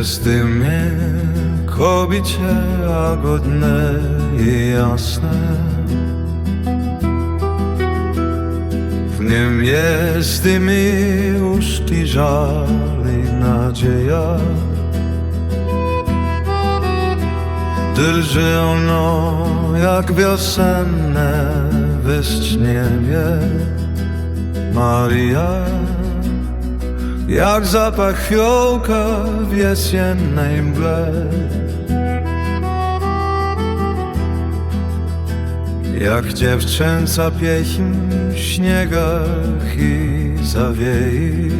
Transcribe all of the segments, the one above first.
Wszyscy mnie kobicie łagodne i jasne. W nim jest i miłość i żal i nadzieja. Drży ono jak wiosenne westchnienie. Maria jak zapach fiołka w jesiennej mgle. Jak dziewczęca pieśń w śniegach i zawiei.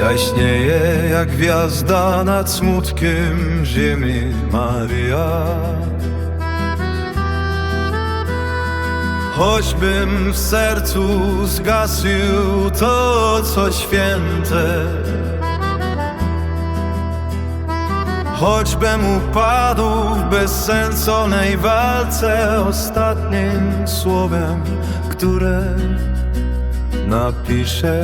Jaśnieje jak gwiazda nad smutkiem ziemi Maria Choćbym w sercu zgasił to, co święte. Choćbym upadł w bezsensownej walce Ostatnim słowem, które napiszę